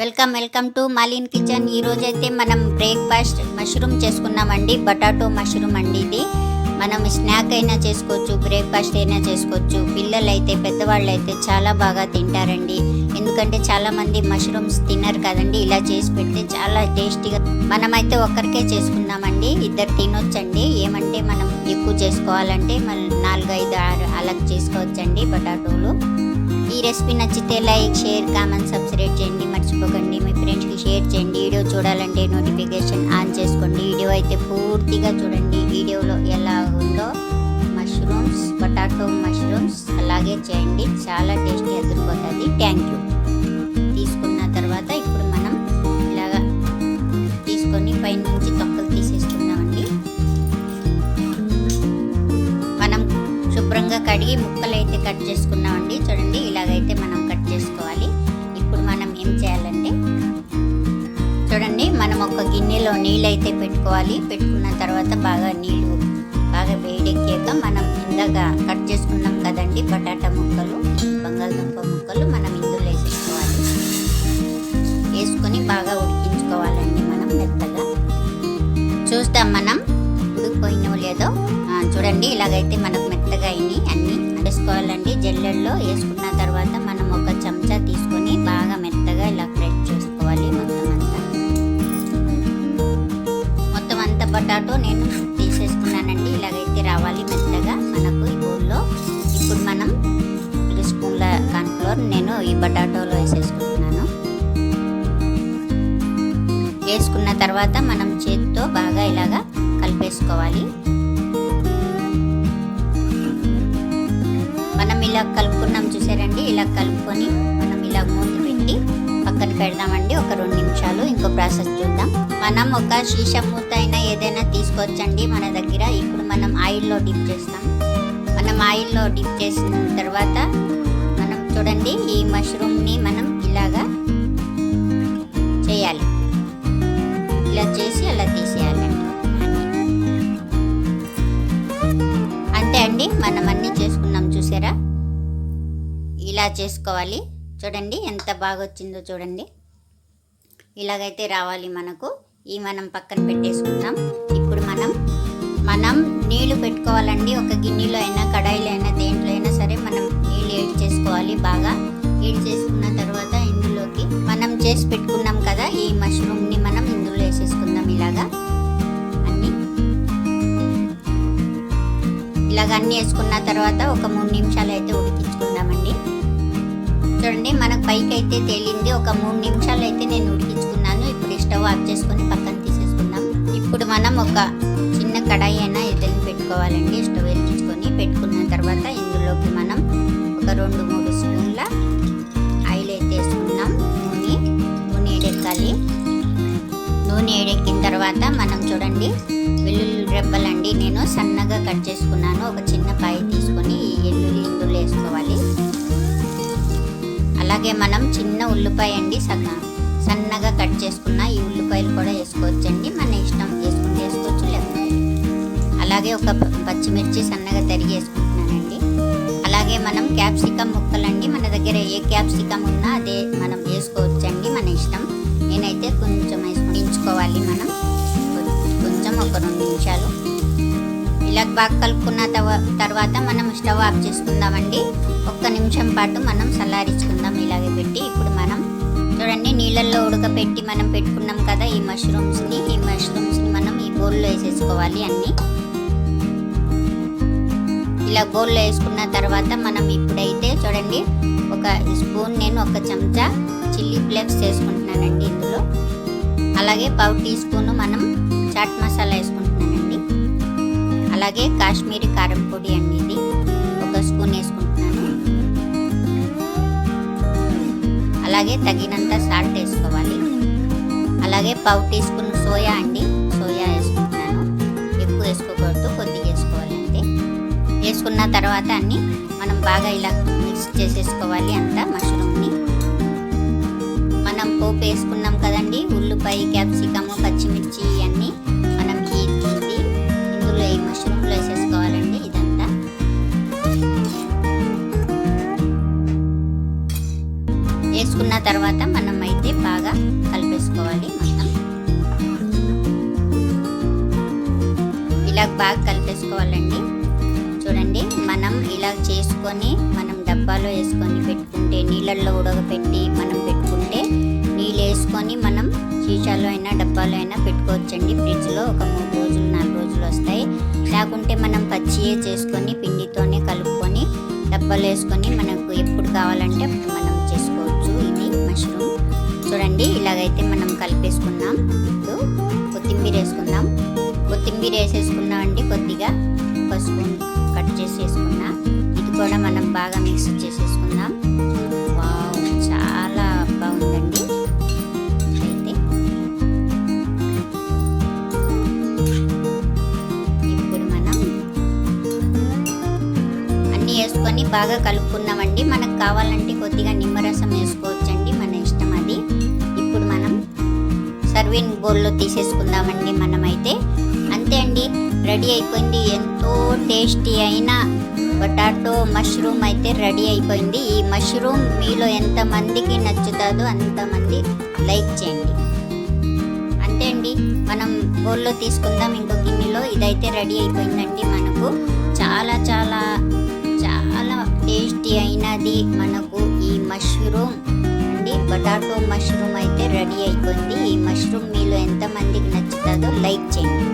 Welcome welcome to Malin kitchen. ఈ రోజు అయితే మనం బ్రేక్ఫాస్ట్ మష్రూమ్ చేసుకున్నామండి బటాటో మష్రూమ్ అండి ఇది. మనం స్నాక్ అయినా చేసుకోవచ్చు బ్రేక్ఫాస్ట్ అయినా చేసుకోవచ్చు. పిల్లలు అయితే పెద్దవాళ్ళు అయితే చాలా బాగా తింటారండి. ఎందుకంటే చాలా మంది మష్రూమ్స్ తినరు కదండి ఇలా చేసి పెడితే చాలా టేస్టీగా. మనమైతే ఒక్కరికే చేసుకుందామండి ఇద్దరు తినొచ్చండి. ఏమంటే మనం ఎక్కువ చేసుకోవాలంటే మళ్ళీ నాలుగు ఐదు ఆరు అలా చేసుకోవచ్చండి బటాటోలు ఈ రెసిపీ నచ్చితే లైక్ షేర్ కామెంట్ సబ్స్క్రైబ్ చేయండి. మర్చిపోకండి. మీ ఫ్రెండ్స్కి షేర్ చేయండి. వీడియో చూడాలంటే నోటిఫికేషన్ ఆన్ చేసుకోండి. వీడియో అయితే పూర్తిగా చూడండి. వీడియోలో ఎలా ఉందో మష్రూమ్స్ పొటాటో మష్రూమ్స్ అలాగే చేయండి. చాలా టేస్టీ ఎదురుపోతుంది థ్యాంక్ యూ తీసుకున్న తర్వాత ఇప్పుడు మనం ఇలాగా తీసుకొని పైనుంచి తొక్కలు తీసేసుకున్నామండి మనం శుభ్రంగా కడిగి ముక్కలు అయితే కట్ చేసుకున్నాం చూడండి మనం ఒక గిన్నెలో నీళ్ళు అయితే పెట్టుకోవాలి. పెట్టుకున్న తర్వాత బాగా నీళ్ళు బాగా వేడెక్కాక మనం ఇందాక కట్ చేసుకున్నాం కదండి బటాటా ముక్కలు బంగాళదుంప ముక్కలు మనం ఇందులో వేసేసుకోవాలి. వేసుకొని బాగా ఉడికించుకోవాలండి మనం మెత్తగా. చూస్తాం మనం ఉడికిపోయినో లేదో. చూడండి ఇలాగైతే మనకు మెత్తగా అయినాయి అన్నీ. వేసుకోవాలండి జల్లెల్లో వేసుకున్న తర్వాత ఈ బటాటోలో వేసేసుకుంటున్నాను. వేసుకున్న తర్వాత మనం చేతితో బాగా ఇలాగా కలిపేసుకోవాలి. మనం ఇలా కలుపుకున్నాం చూసారండి? ఇలా కలుపుకొని మనం ఇలా మూత పెట్టి పక్కన పెడదామండి. ఒక రెండు నిమిషాలు ఇంకో ప్రాసెస్ చూద్దాం. మనం ఒక శీష మూత అయినా ఏదైనా తీసుకోవచ్చండి మన దగ్గర. ఇప్పుడు మనం ఆయిల్లో డిప్ చేస్తాం. మనం ఆయిల్లో డిప్ చేసిన తర్వాత చూడండి ఈ మష్రూమ్ని మనం ఇలాగా చేయాలి. ఇలా చేసి అలా తీసేయాలండి అంతే అండి మనం అన్నీ చేసుకున్నాం చూసారా? ఇలా చేసుకోవాలి. చూడండి ఎంత బాగా వచ్చిందో చూడండి. ఇలాగైతే రావాలి మనకు. ఈ మనం పక్కన పెట్టేసుకుందాం. ఇప్పుడు మనం మనం నీళ్ళు పెట్టుకోవాలండి. ఒక గిన్నెలో అయినా కడాయిలో చేసుకోవాలి బాగా ఏడ్ చేసుకున్న తర్వాత ఇందులోకి మనం చేసి పెట్టుకున్నాం కదా ఈ మష్రూమ్ని మనం ఇందులో వేసేసుకుందాం ఇలాగా. అన్నీ. ఇలాగ అన్నీ వేసుకున్న తర్వాత ఒక మూడు నిమిషాలు అయితే ఉడికించుకుందామండి. చూడండి మనకు పైకి అయితే తేలింది. ఒక మూడు నిమిషాలు అయితే నేను ఉడికించుకున్నాను. ఇప్పుడు స్టవ్ ఆఫ్ చేసుకొని పక్కన తీసేసుకుందాం. ఇప్పుడు మనం ఒక చిన్న కడాయి అయినా ఏదైనా పెట్టుకోవాలండి. స్టవ్ వెలిగించుకొని పెట్టుకున్న తర్వాత ఇందులోకి మనం ఒక రెండు మూడు స్పూన్ల ఆయిల్ అయితే వేసుకున్నాం నూనె నూనె ఎడెక్కాలి నూనె ఎడెక్కిన తర్వాత మనం చూడండి వెల్లుల్లి రెబ్బలండి నేను సన్నగా కట్ చేసుకున్నాను. ఒక చిన్న కాయ తీసుకొని ఈ ఎల్లుల్లి ఇందులో వేసుకోవాలి. అలాగే మనం చిన్న ఉల్లిపాయ అండి సగం సన్నగా కట్ చేసుకున్న ఈ ఉల్లిపాయలు కూడా వేసుకోవచ్చండి. మన ఇష్టం వేసుకుంటే వేసుకోవచ్చు లేకపోతే అలాగే ఒక పచ్చిమిర్చి సన్నగా తరిగి వేసుకుంటున్నానండి క్యాప్సికమ్ ముక్కలండి. మన దగ్గర ఏ క్యాప్సికమ్ ఉన్నా అదే మనం వేసుకోవచ్చండి మన ఇష్టం. నేనైతే కొంచెం వేసుకోవాలి మనం. కొంచెం ఒక రెండు నిమిషాలు. ఇలా బాగా కలుపుకున్న తర్వాత మనం స్టవ్ ఆఫ్ చేసుకుందామండి. ఒక్క నిమిషం పాటు మనం చల్లారించుకుందాం ఇలాగే పెట్టి. ఇప్పుడు మనం చూడండి నీళ్ళల్లో ఉడకపెట్టి మనం పెట్టుకున్నాం కదా ఈ మష్రూమ్స్ని ఈ మష్రూమ్స్ని మనం ఈ బౌల్లో వేసేసుకోవాలి అన్నీ. ఇలా బౌల్లో వేసుకున్న తర్వాత మనం ఇప్పుడైతే చూడండి ఒక స్పూన్ నేను ఒక చెంచా చిల్లీ ఫ్లేక్స్ వేసుకుంటున్నానండి ఇందులో. అలాగే పావు టీ స్పూన్ మనం చాట్ మసాలా వేసుకుంటున్నానండి. అలాగే కాశ్మీరీ కారం పొడి అండి ఇది ఒక స్పూన్ వేసుకుంటున్నాను. అలాగే తగినంత సాల్ట్ వేసుకోవాలి. అలాగే పావు టీ స్పూన్ సోయా అండి సోయా వేసుకుంటున్నాను. ఎక్కువ వేసుకోకూడదు కొద్దిగా వేసుకున్న తర్వాత అన్నీ మనం బాగా ఇలా మిక్స్ చేసేసుకోవాలి అంతా మష్రూమ్ని. మనం పోపు వేసుకున్నాం కదండి ఉల్లిపాయ క్యాప్సికము పచ్చిమిర్చి ఇవన్నీ మనం ఈ ఇందులో ఈ మష్రూమ్లో వేసేసుకోవాలండి ఇదంతా. వేసుకున్న తర్వాత మనం అయితే బాగా కలిపేసుకోవాలి మొత్తం. ఇలా బాగా కలిపేసుకోవాలండి. చూడండి. మనం ఇలా చేసుకొని మనం డబ్బాలో వేసుకొని పెట్టుకుంటే నీళ్ళల్లో ఉడకపెట్టి మనం పెట్టుకుంటే నీళ్ళు వేసుకొని మనం సీసాలో అయినా డబ్బాలో అయినా పెట్టుకోవచ్చండి. ఫ్రిడ్జ్లో ఒక మూడు రోజులు నాలుగు రోజులు వస్తాయి. లేకుంటే మనం పచ్చియే చేసుకొని పిండితోనే కలుపుకొని డబ్బాలో వేసుకొని మనకు ఎప్పుడు కావాలంటే అప్పుడు మనం చేసుకోవచ్చు. ఇది మష్రూమ్. చూడండి ఇలాగైతే మనం కలిపేసుకున్నాం. ఇప్పుడు కొత్తిమీర వేసుకుందాం. కొత్తిమీర వేసేసుకున్నాం అండి కొద్దిగా. ఒక స్పూన్ కట్ చేసి వేసుకున్నా. ఇది కూడా మనం బాగా మిక్స్ చేసేసుకుందాం. వావ్ చాలా బాగుందండి. అయితే ఇప్పుడు మనం అన్నీ వేసుకొని బాగా కలుపుకున్నామండి మనకు కావాలంటే కొద్దిగా నిమ్మరసం వేసుకోవచ్చండి మన ఇష్టం అది. ఇప్పుడు మనం సర్వింగ్ బౌల్లో తీసేసుకుందామండి మనం రెడీ అయిపోయింది. ఎంతో టేస్టీ అయిన పొటాటో మష్రూమ్ అయితే రెడీ అయిపోయింది. ఈ మష్రూమ్ మీలో ఎంతమందికి నచ్చుతుందో అంతమంది లైక్ చేయండి. అంతే అండి. మనం బౌల్లో తీసుకుందాం ఇంకో గిన్నెలో. ఇదైతే రెడీ అయిపోయిందండి మనకు. చాలా చాలా చాలా టేస్టీ అయినది మనకు ఈ మష్రూమ్ అండి. పొటాటో మష్రూమ్ అయితే రెడీ అయిపోయింది. ఈ మష్రూమ్ మీలో ఎంతమందికి నచ్చుతుందో లైక్ చేయండి.